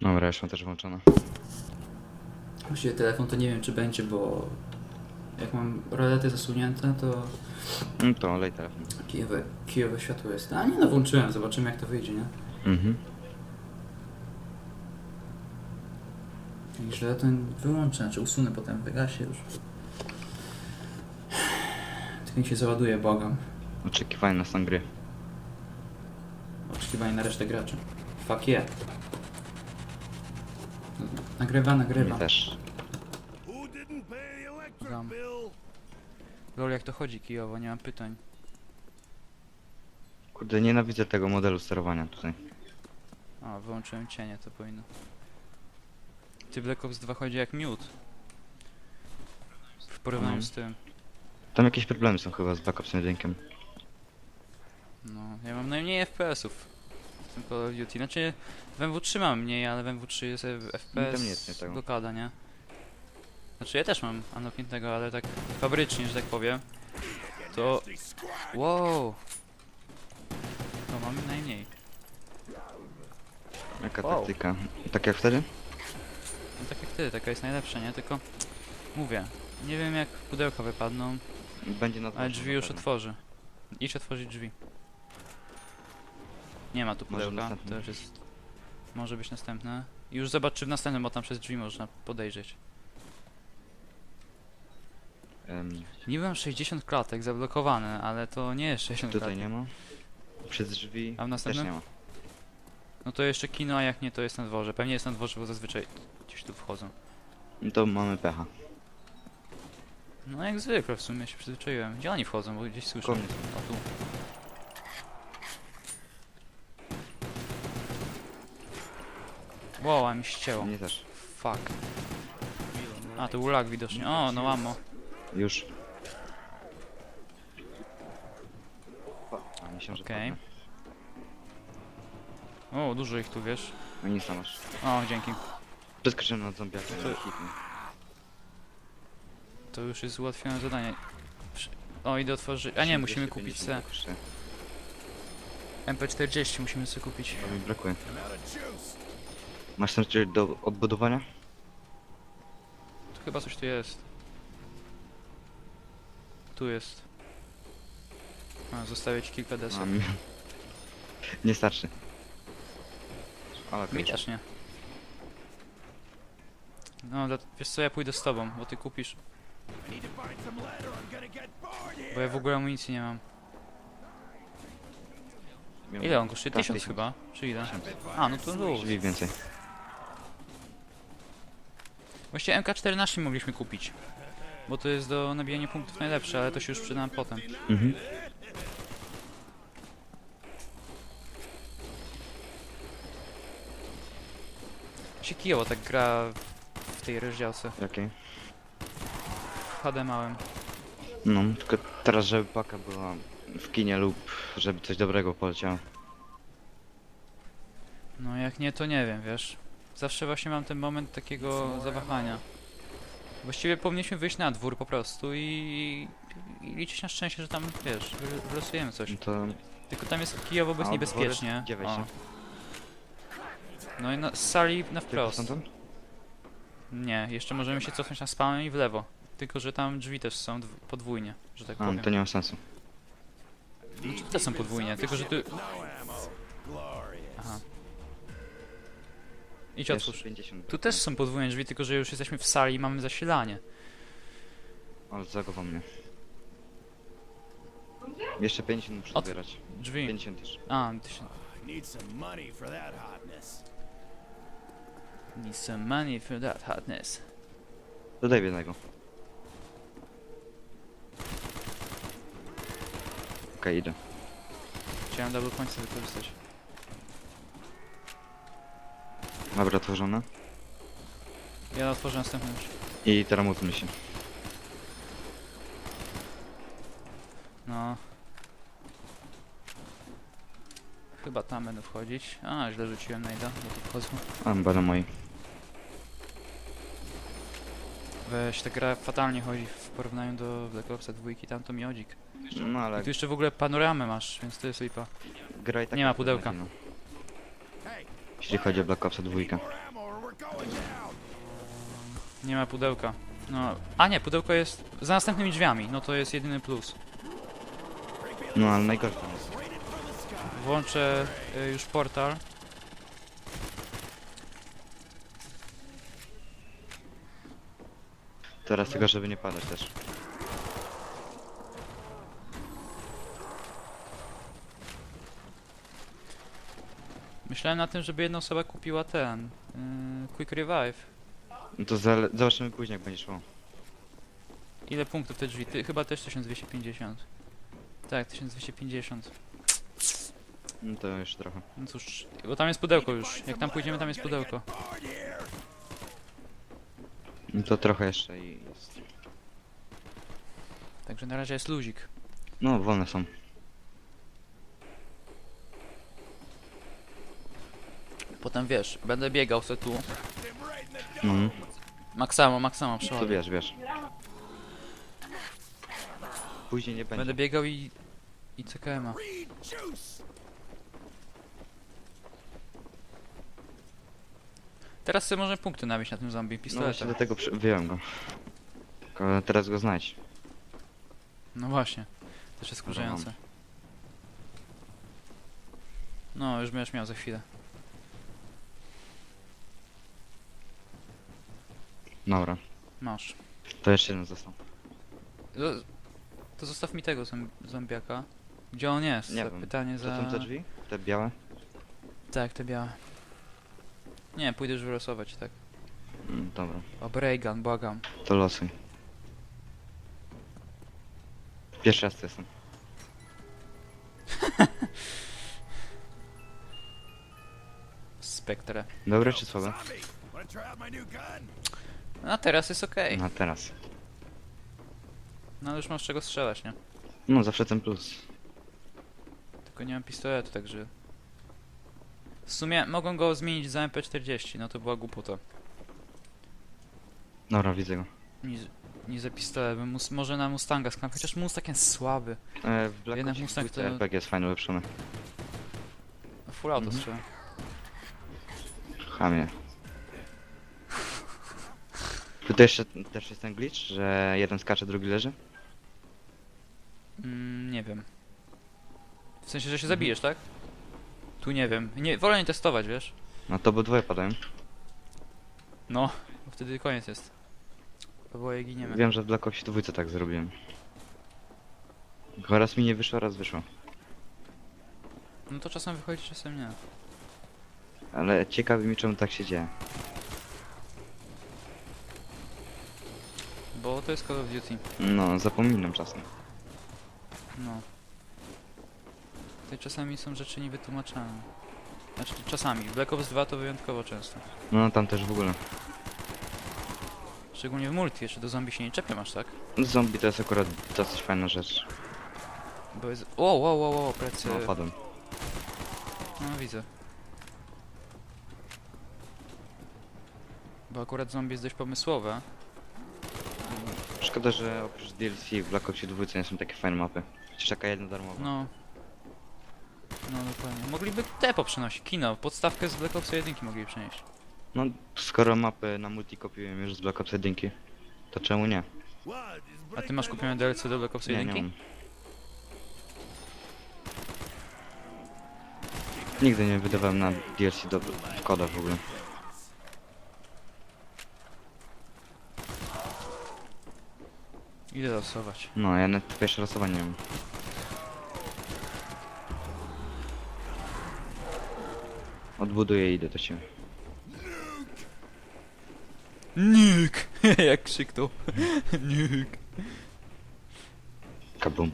Dobra, już mam też włączone. Właściwie telefon to nie wiem czy będzie, bo jak mam rolety zasunięte, to No to lej telefon. kijowe, kijowe światło jest. A nie no, włączyłem, zobaczymy jak to wyjdzie, nie? Mhm. Źle to wyłączę, znaczy usunę potem, wygasie już. Tylko niech się załaduje, błagam. Oczekiwanie na stan gry. Oczekiwanie na resztę graczy. Fuck yeah. Nagrywa, nagrywa. Mnie też. Bill? Lol, jak to chodzi kijowo, nie mam pytań. Kurde, nienawidzę tego modelu sterowania tutaj. A, wyłączyłem cienie, to powinno. Ty Black Ops 2 chodzi jak miód. W porównaniu Mhm. z tym. Tam jakieś problemy są chyba z Black Ops 1. No, ja mam najmniej FPS-ów tym Call of Duty. Znaczy, w MW3 mam mniej, ale w MW3 jest FPS nie jest nie tego. blokada, nie? Znaczy, ja też mam unlockniętego, ale tak fabrycznie, że tak powiem. To... Wow! To mamy najmniej. Jaka Wow. taktyka? Tak jak wtedy? No tak jak ty, taka jest najlepsza, nie? Tylko... Mówię, nie wiem jak pudełka wypadną, Będzie na ale drzwi już otworzy. Idź otworzyć drzwi. Nie ma tu Może pudełka, następny. to już jest... Może być następne. I już zobacz czy w następnym, bo tam przez drzwi można podejrzeć. Um, Niby mam 60 klatek zablokowane, ale to nie jest 60 tutaj klatek. nie ma. Przez drzwi A w też następnym? nie ma. No to jeszcze kino, a jak nie to jest na dworze. Pewnie jest na dworze, bo zazwyczaj gdzieś tu wchodzą. No to mamy pecha. No jak zwykle w sumie się przyzwyczaiłem. Gdzie oni wchodzą, bo gdzieś słyszę. Koniec. O tu. Wow, a mi ścięło. Mnie też. Fuck. A, to był lag widocznie. O, no łamo. Już. A, myślę, że Okej. O, dużo ich tu, wiesz. No nic tam masz. O, dzięki. Przeskoczyłem na zombiaka. To- już jest ułatwione zadanie. Przy- O, idę otworzyć. A nie, musimy kupić 250 C. kosztuje. MP40 musimy sobie kupić. To mi brakuje. Masz tam coś do odbudowania? Tu chyba coś tu jest. Tu jest. A, zostawię ci kilka desek. Mam. Nie starczy. Ale Mi też nie. No, dla- wiesz co, ja pójdę z tobą, bo ty kupisz. Bo ja w ogóle amunicji nie mam. Ile on kosztuje? Tak, Tysiąc tysiąc. chyba? Czy ile? A, no to luz. Drzwi więcej. Właściwie MK14 mogliśmy kupić. Bo to jest do nabijania punktów najlepsze, ale to się już przyda nam potem. Mhm. Się kijowo tak gra w tej rozdziałce. Jakiej? W HD małym. No, tylko teraz, żeby paka była w kinie lub żeby coś dobrego poleciało. No jak nie, to nie wiem, wiesz. Zawsze właśnie mam ten moment takiego zawahania. Właściwie powinniśmy wyjść na dwór po prostu i, i liczyć na szczęście, że tam, wiesz, wy- wylosujemy coś. No to Tylko tam jest kijowo, jest A, niebezpiecznie. dwory? Gdzie wejście? O. No i na, z sali na wprost. stamtąd? Nie, jeszcze możemy się cofnąć na spamę i w lewo. Tylko, że tam drzwi też są dw- podwójnie, że tak A, powiem. to nie ma sensu. Drzwi też są podwójnie, tylko, że tu... Idź Jeszcze otwórz. 50. Tu też są podwójne drzwi, tylko, że już jesteśmy w sali i mamy zasilanie. Ale zagował mnie. Jeszcze 50 muszę Ot- zbierać. Drzwi. 50 też. A, tysiąc. I need some money for that hotness. Need some money for that hotness. Dodaj jednego. Okej, idę. Chciałem double points wykorzystać. Dobra, otworzone. Ja otworzę następną już. I teraz mówmy się. No. Chyba tam będę wchodzić. A, źle rzuciłem najda, bo tu wchodzą. A, będą moi. Weź, ta gra fatalnie chodzi w porównaniu do Black Opsa 2, tam to miodzik. No ale I tu jeszcze w ogóle panoramę masz, więc to jest lipa. gra i tak nie ma pudełka. beznadziejna jeśli chodzi o Black Opsa 2. Nie ma pudełka. No, a nie, pudełko jest za następnymi drzwiami, no to jest jedyny plus. No ale najgorsze jest. Włączę y, już portal. Teraz tylko, żeby nie padać też. Myślałem na tym, żeby jedna osoba kupiła ten yy, Quick Revive. No to zale- zobaczymy później jak będzie szło. Ile punktów te drzwi? Ty, chyba też 1250. Tak, 1250. No to już trochę. No cóż, bo tam jest pudełko już. Jak tam pójdziemy, tam jest pudełko. No to trochę jeszcze i jest. Także na razie jest luzik. No wolne są. Potem wiesz, będę biegał se tu. Mhm. Maksamo, maksamo, To przeładuj. wiesz, wiesz. Później nie będzie. Będę biegał i... i CKM-a. Teraz sobie może punkty nabić na tym zombie No właśnie pistoletem. do tego przy... wyjąłem go. Tylko teraz go znajdź. No właśnie. Też jest wkurzające. No, już będziesz miał za chwilę. Dobra. Masz. To jeszcze jeden został. To, to zostaw mi tego zom- zombiaka. Gdzie on jest? Nie Za wiem. Pytanie To za... są te drzwi? Te białe? Tak, te białe. Nie, pójdę już wylosować, tak. Mm, dobra. O, Braygun, błagam. To losuj. Pierwszy raz to jestem. Spektre. Dobre czy słabe? Zombie, wanna try out my new gun? A teraz jest okej. No teraz. No ale już masz czego strzelać, nie? No zawsze ten plus. Tylko nie mam pistoletu, także... W sumie mogą go zmienić za MP40, no to była głupota. Dobra, widzę go. Nie, nie za pistolet, bym mus, może na Mustanga skam, chociaż Mustang jest słaby. E, w Black Jednak Ops Mustang to- RPG jest fajnie ulepszony. Full auto Mhm. strzela. Chamie. Tutaj jeszcze też jest ten glitch, że jeden skacze, drugi leży? Mm, nie wiem. W sensie, że się zabijesz, tak? Tu nie wiem. Nie, wolę nie testować, wiesz? No to bo dwoje padają. No, bo wtedy koniec jest. Oboje giniemy. Wiem, że Black Ops dwójce tak zrobiłem. Tylko raz mi nie wyszło, raz wyszło. No to czasem wychodzi, czasem nie. Ale ciekawi mi czemu tak się dzieje. Bo to jest Call of Duty. No, zapominam czasem. No. Tutaj czasami są rzeczy niewytłumaczalne. Znaczy czasami. W Black Ops 2 to wyjątkowo często. No tam też w ogóle. Szczególnie w multi, jeszcze do zombie się nie czepiam aż tak. Zombie to jest akurat dosyć fajna rzecz. Bo jest... Wow, wow, wow, plecy. No, padłem. No widzę. Bo akurat zombie jest dość pomysłowe. Szkoda, że oprócz DLC w Black Ops dwójce nie są takie fajne mapy. Chociaż taka jedna darmowa. No. No dokładnie. Mogliby te poprzynosić. Kino, podstawkę z Black Ops 1 mogliby przenieść. No, skoro mapy na multi kopiłem już z Black Ops 1, to czemu nie? A ty masz kupione DLC do Black Ops Nie, 1? nie mam. Nigdy nie wydawałem na DLC do koda w ogóle. Idę losować. No, ja nawet pierwsze losowanie nie mam. Odbuduję i idę do ciebie. Nick! Jak krzyknął. Nick. Kabum.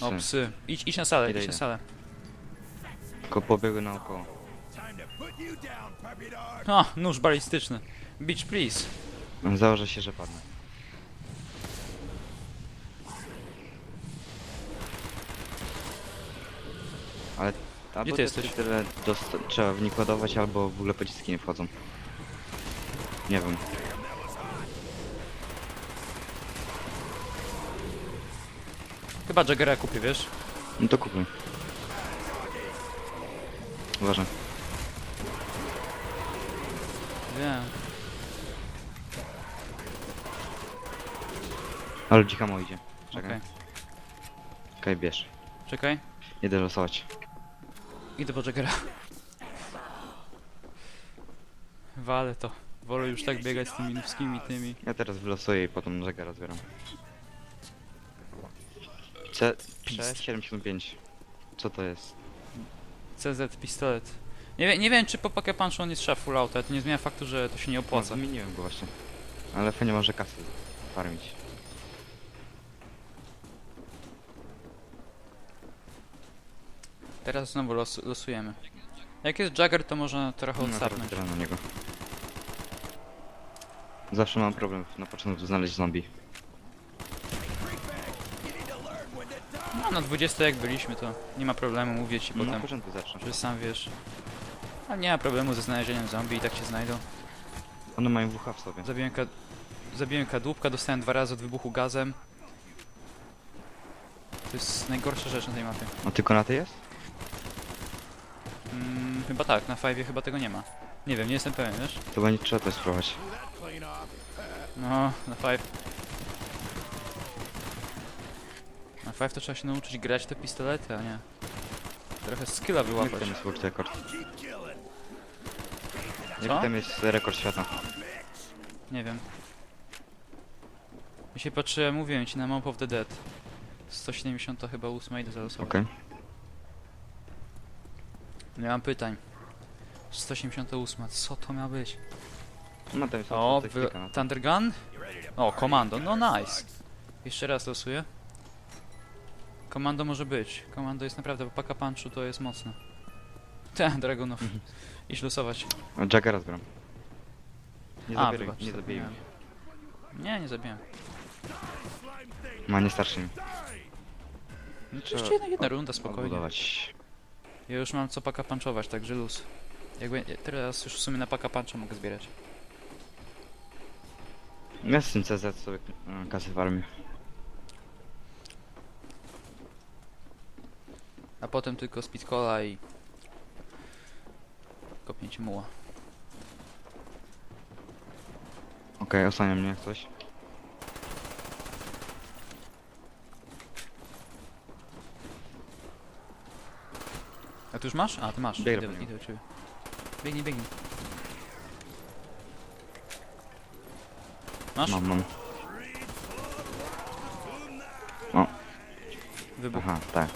O Psy. psy. Idź, idź na salę, Idę, idź na idę. salę. Tylko pobiegły naokoło. O, nóż balistyczny. Beach please. Założę się, że padnę. Ale albo ty jesteś? Tyle trzeba w nich ładować, albo w ogóle pociski nie wchodzą. Nie wiem. Chyba Jaggera kupię, wiesz? No to kupuj. Uważaj. Wiem. Ale dzikamo idzie. Czekaj. Okej, Okej, bierz. czekaj. Jedę losować. Idę po Jaggera. Wale to. Wolę już tak biegać z tymi nubskimi tymi. Ja teraz wylosuję i potem Jaggera zbieram. C... Pist. C75. Co to jest? CZ pistolet. Nie, wie, nie wiem czy po Poké Punchu on nie strzela full auto, ale to nie zmienia faktu, że to się nie No, opłaca. zmieniłem go właśnie. Ale fajnie może kasy farmić. Teraz znowu los, losujemy. Jak jest Jagger to można trochę No, teraz odsapnąć. na niego. Zawsze mam problem na początku znaleźć zombie. No na 20 jak byliśmy to nie ma problemu, mówię ci No, na potem. początku zawsze. Że sam wiesz. A nie ma problemu ze znalezieniem zombie i tak się znajdą. One mają WH w sobie. Zabiłem, ka zabiłem kadłubka, dostałem dwa razy od wybuchu gazem. To jest najgorsza rzecz na tej mapie. A tylko na tej jest? Mm, chyba tak, na 5 chyba tego nie ma. Nie wiem, nie jestem pewien, wiesz? To będzie trzeba to spróbować. No, na 5. Na 5 to trzeba się nauczyć grać te pistolety, a nie. Trochę skilla Jaki wyłapać. tam jest world rekord? Co? Tam jest rekord świata? Nie wiem. Dzisiaj patrzyłem, mówiłem ci na Map of the Dead. 170 to chyba 8 idę zaraz Okej. Nie mam pytań. 178, co to miał być? No tam jest O, to wy... to. Thunder Gun? O, komando, no nice. Jeszcze raz losuję. Komando może być. Komando jest naprawdę, bo Paka Punchu to jest mocne. Te, Dragunów. Mhm. Idź losować. O, Jaggera zbieram. Nie A, zabieraj, wybacz, nie zabijaj. zapomniałem. Nie, nie zabiłem. Ma nie starszy mi. No, to Trzeba jeszcze jedna, jedna runda, spokojnie. Odbudować. Ja już mam co Paka Punchować, także luz. Jakby, teraz już w sumie na Paka Puncha mogę zbierać. Ja z tym CZ sobie e, kasy w. A potem tylko speed cola i... Kopnięcie muła. Okej, osłania mnie jak coś. A ty już masz? A, ty masz. Biegnę Idę, niego. idę do ciebie. Biegnij, biegnij. Masz? Mam, mam. Wybuch. Aha, tak.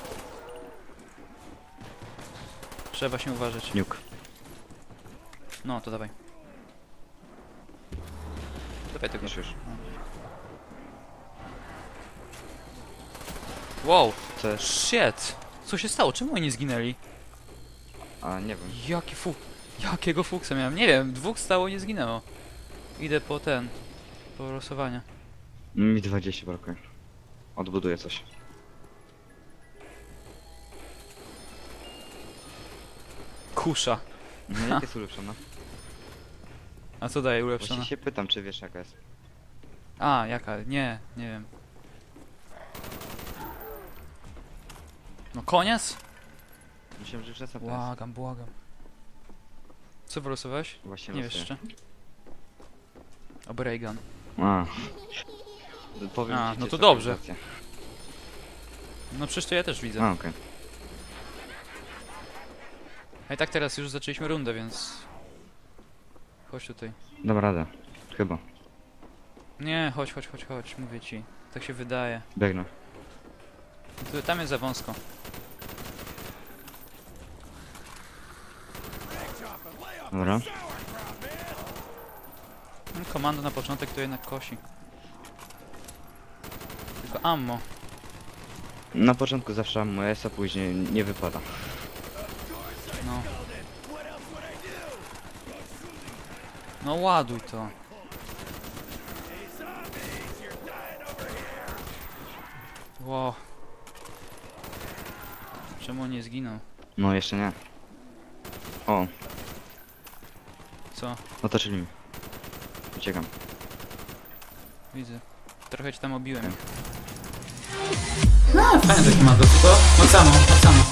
Trzeba się uważać. Nuke. No, to dawaj. Dawaj tego. Już, już. Wow! Jest? Shit! Co się stało? Czemu oni nie zginęli? A, nie wiem. Jaki fuk... Jakiego fuksa miałem? Nie wiem, dwóch stało nie zginęło. Idę po ten... Po losowanie. Mi 20 brakuje. Odbuduję coś. Kusza. No jak jest ulepszona? A co daje ulepszona? Właśnie się pytam, czy wiesz jaka jest. A, jaka? Nie, nie wiem. No koniec? Myślałem, że jest. Błagam, błagam. Co wylosowałeś? Właśnie Nie wiesz losuję. jeszcze? Oby Reagan. A. Powiem A, ci, no to dobrze. No przecież to ja też widzę. A, okej. A i tak teraz już zaczęliśmy rundę, więc... Chodź tutaj. Dobra radę. Chyba. Nie, chodź, chodź, chodź, chodź, mówię ci. Tak się wydaje. Biegnę. Tu, tam jest za wąsko. Dobra. No, komando na początek to jednak kosi. Tylko ammo. Na początku zawsze moja jest, a później nie wypada. No. No ładuj to. Ło. Czemu on nie zginął? No jeszcze nie. O, co? No Otoczyli mnie. Uciekam. Widzę. Trochę cię tam obiłem. Tak. No, fajne takie mango, tylko od samo, od samo.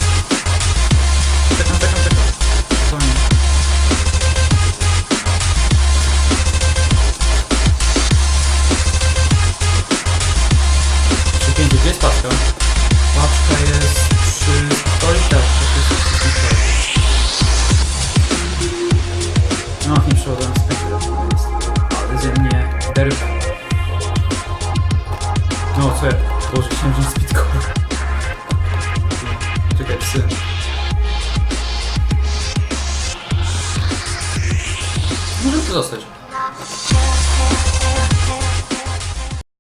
Taką, taką, taką. Fajnie. Przy pięciu, gdzie jest paczka? Paczka jest przy stolikach.